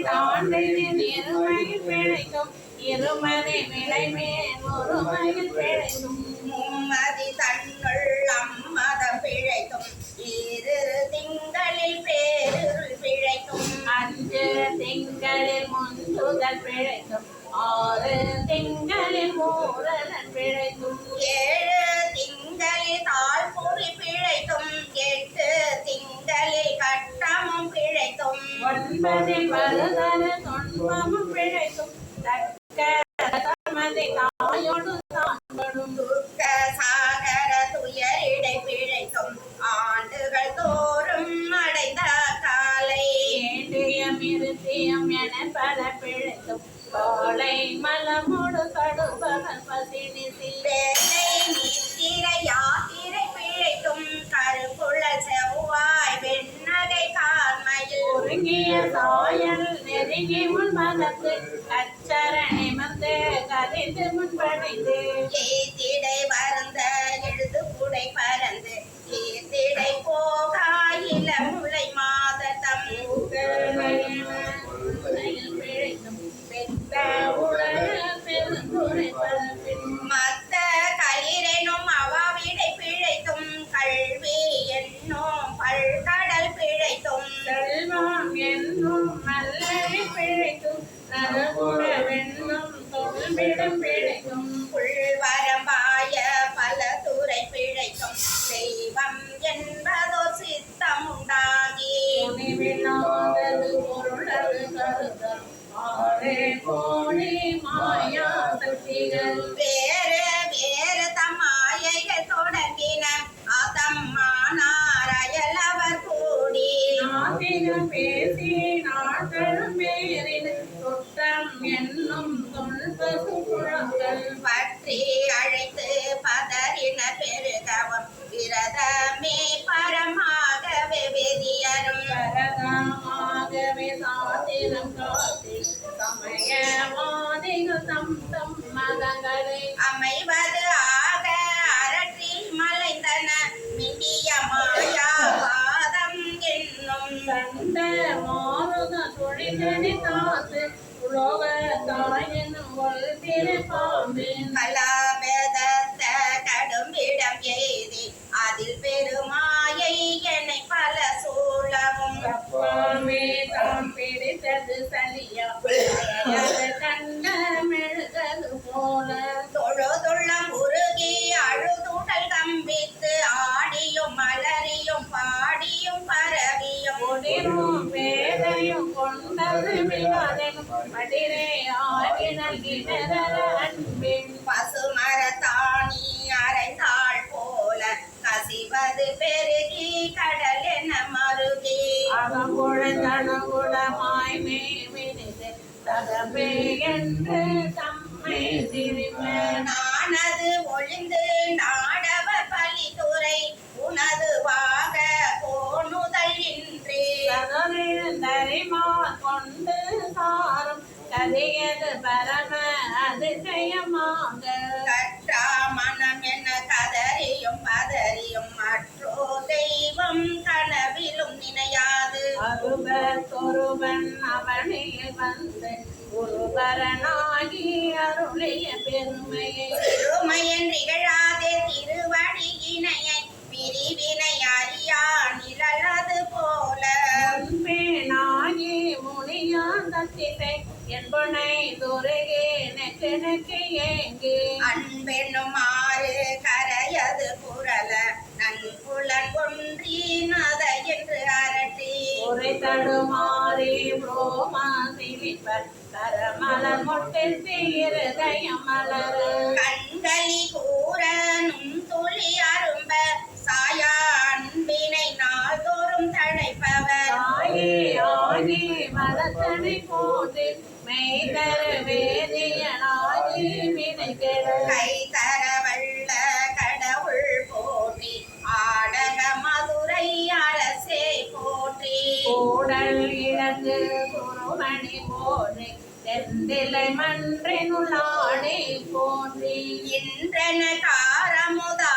தாண்டின் இருமையில் பிழைக்கும். இருமதி விளைமேல் ஒருமையில் பிழைக்கும். மும்மதி தன்னுள் அம்மதம் பிழைக்கும். இரு திங்களில் பேருள் பிழைக்கும். அஞ்சு திங்களில் முந்துதல் பிழைக்கும். ஆறு திங்களில் மூரலன் பிழைக்கும். ஏழு திங்களில் தாழ்பொறி பிழைக்கும். எட்டு பிழைக்கும் ஒன்பதில் வருதல தொன்பமும் பிழைக்கும் தக்க தமதி தாயோடு தான்படும் துக்க சாகர துயரிடை பிழைக்கும் ஆண்டுகள் தோறும் அடைந்த காலை ஏண்டியம் இருத்தியம் என பல பிழைக்கும் கோலை மலமோடு கடுபகல் பசினிசி வேலை நெருங்கி முன் மனத்து அச்சரணி நிமந்து கதித்து முன்படைந்து. பேரின் என்னும் தொல்பசு பற்றி கண்ட மாறுத தொழிலனை காத்து உலோக தாயினும் ஒல்திரு பாம்பின் கலாபதத்த கடும்பிடம் எய்தி அதில் பெருமாயை என்னை பல சூழவும் கப்பாமே தாம் பிடித்தது சலியா மடிரே ஆகி நல்கினர அன்பின் பசுமரத்தாணி அரைந்தாள் போல கசிவது பெருகி கடல் என மருகி. அகங்குழந்தணுகுணமாய் மேவினிது தகப்பே என்று தம்மை திரிப்பேன் நானது ஒளிந்து நாடவர் பலித்துறை உனது வாக கோணுதல் இன்றி. கொண்டு கதியது பரம அதிசயமாக. கற்றா மனம் என்ன கதறியும் பதறியும் மற்றோ தெய்வம் கனவிலும் நினையாது. அருபொருவன் அவனில் வந்து குருபரனாகி அருளிய பெருமையை. பெருமையன் நிகழாதே திருவடியினையை பிரிவினை அறியா நிழலது போல. என்பனை துருகே நெக்கு நெக்கு ஏங்கி. அன்பென்னும் ஆறு கரையது புரள நன்புலன் ஒன்றி நத என்று அரட்டி. உரை தடுமாறி புரோமா சிலிப்பர் கரமலர் மொட்டெத்தி இருதயம் மலரு. கண்களி கூற நும் துளி அரும்ப சாயா அன்பினை நாள்தோறும் தழைப்பவர். ஆகி ஆகி மலத்தனை போட்டு மெய்தர வேதியனாகி வினைகெட கை தர வல்ல கடவுள் போற்றி ஆடக மதுரை அரசே போற்றி கூடல் இழந்து குருமணி போற்றி தெந்திலை மன்றினுள்ளாடே போற்றி இன்றன காரமுதா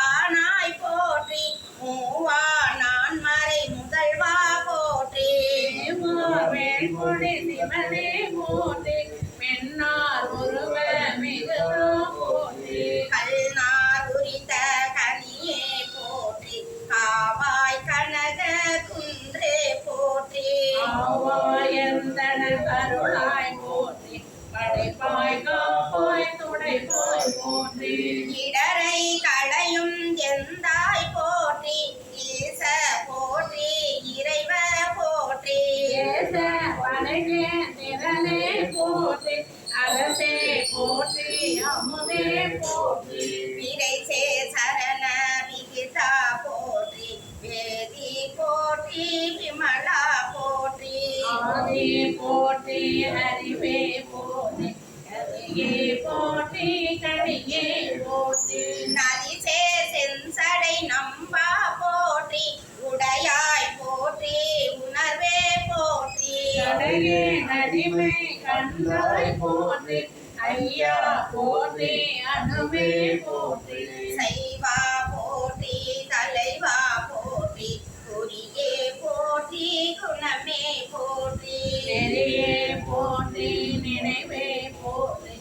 நிரலே போற்றி அரசே போற்றி அமுதே போற்றி கடியே போற்றி நரிசே செஞ்சடை நம்ம கண்டாய் போற்றி ஐயா போற்றி அணுவே போற்றி சைவா போற்றி தலைவா போற்றி குரியே போற்றி குணமே போற்றி நெறியே போற்றி நினைவே போற்றி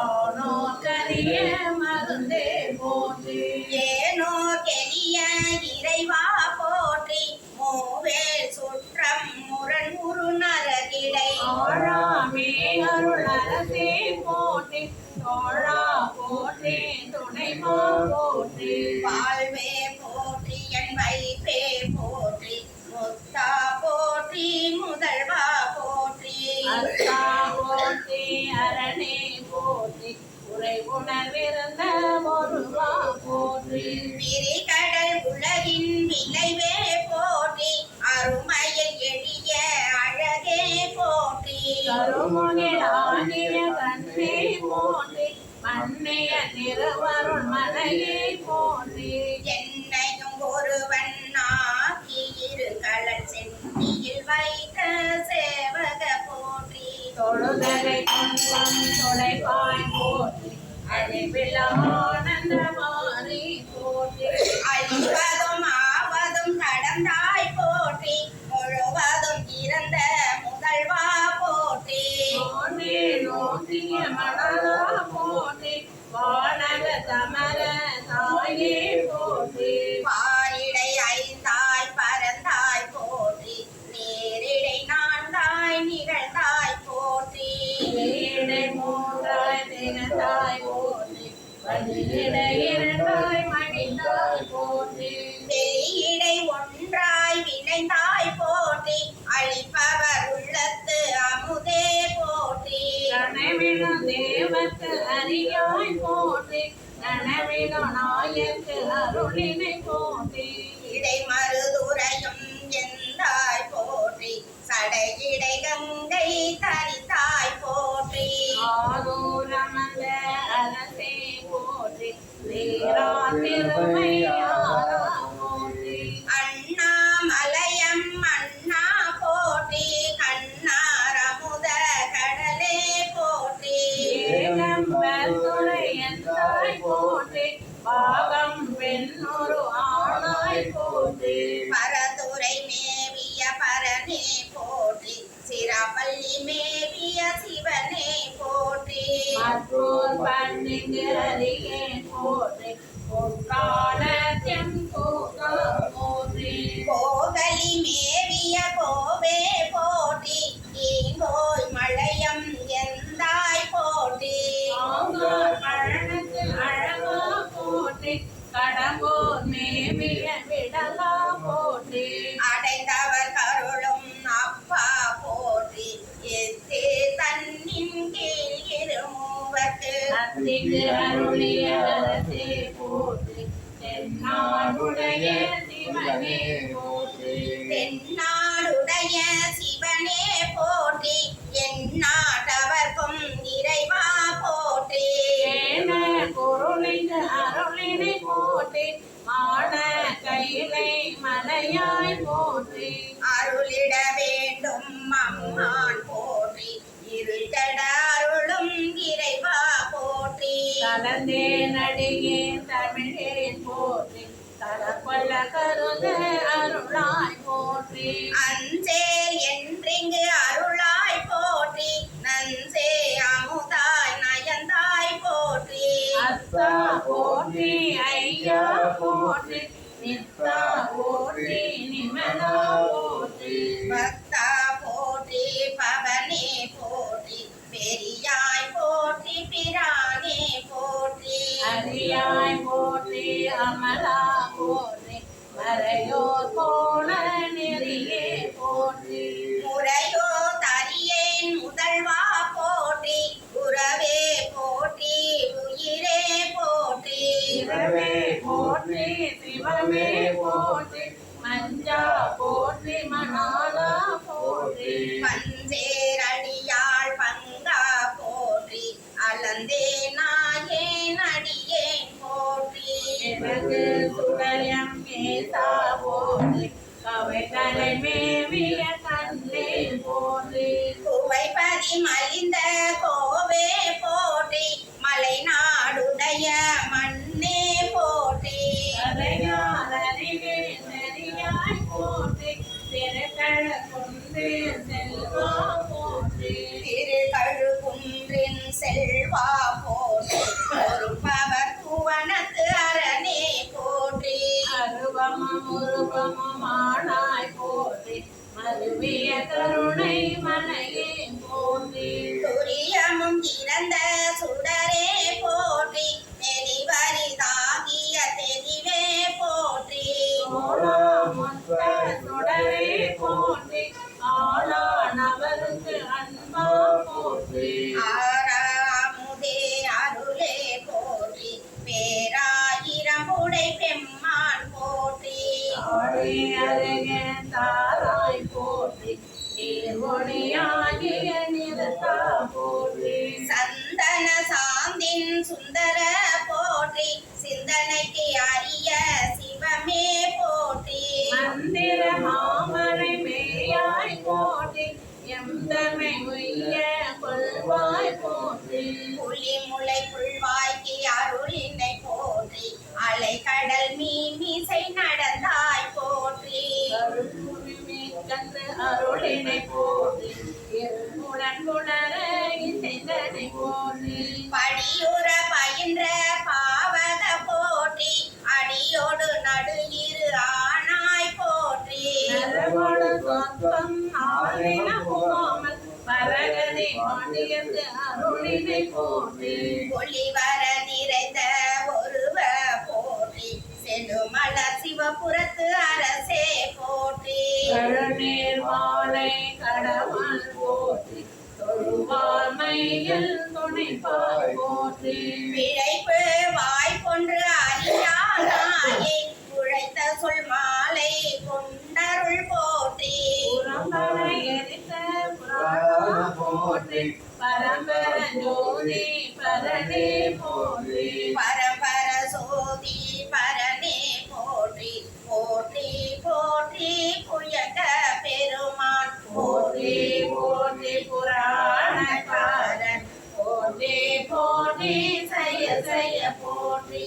ஆனோ கரிய மருந்தே போற்றி ஏனோ கெரிய இறைவா அரணே போற்றி உரை உணர்விருந்த ஒருவா போற்றி விரிகடல் உலகின் விளைவே போற்றி. அருமையில் எளிய அழகே போற்றி. கருமுகிலாகிய கண்ணே போற்றி. மன்னிய திருவருள் மலையே போற்றி. என்னையும் ஒருவன் ஆக்கி இரு களல் சென்னியில் வைத்த போற்றி தொழுதலை கொன்றம் தொலைப்பாய் போற்றி அழிவில ஆனந்த மாறி போற்றி அழிவதும் ஆவதும் நடந்தால் போற்றி அருளினை போற்றி இடை மருதுரையும் எந்தாய் போற்றி. சடையிடை கங்கை தரித்தாய் போற்றி. ஆரூரமல்ல அரசே போற்றி. வீரா பாகம் பெண்ணொரு ஆணாய் போற்றி. பரதுரை மேவிய பரனே போற்றி. சிராப்பள்ளி மேவிய சிவனே போற்றி. மற்றோர் பண்ணிக்கு அறியே போற்றி. பொற்காலத்தியம் அத்திக்கு போற்றி தென்னாடுடைய சிவனே போற்றி தென்னாடுடைய சிவனே போற்றி எந்நாட்டவர்க்கும் இறைவா போற்றி பொருளின் அருளினை போற்றி மான கையிலை மலையாய் போற்றி அருளிட வேண்டும் அம்மான் போற்றி. இருட்டட அருளும் இறைவா போற்றி கலந்தே நடிகே தமிழே போற்றி. தலப்பல்ல கருத அருளாய் போற்றி. அஞ்சேல் என்றிங்கு அருளாய் போற்றி. நஞ்சே அமுதாய் நயந்தாய் போற்றி. அத்தா போற்றி ஐயா போற்றி. நித்தா போற்றி நிமலா போற்றி. மறையோர் போல நெறியே போற்றி. முறையோ தரியேன் முதல்வா போற்றி. உறவே போற்றி உயிரே போற்றி. சிவமே போற்றி சிவமே போற்றி. மஞ்சா போற்றி மணாலா போற்றி. சிவத்தின் சுந்தர போற்றி சிந்தனைக்கு அறிய சிவமே போற்றி. மந்திர மாமனை மேயாய் போற்றி எந்தமை உய்ய கொள்வாய் போற்றி. புலி முளை புல்வாய்க்கு அருளினை போற்றி அலை கடல் மீமிசை நடந்தாய் போற்றி. அருளினை போற்றி. பாண்டியத்து அருளினை போன்று போதி பரணே போதி பரபர சோதி பரணே போற்றி. போற்றி போற்றி புயக பெருமான். போற்றி போற்றி புராணக்காரன் போற்றி போற்றி செய்ய செய்ய போற்றி.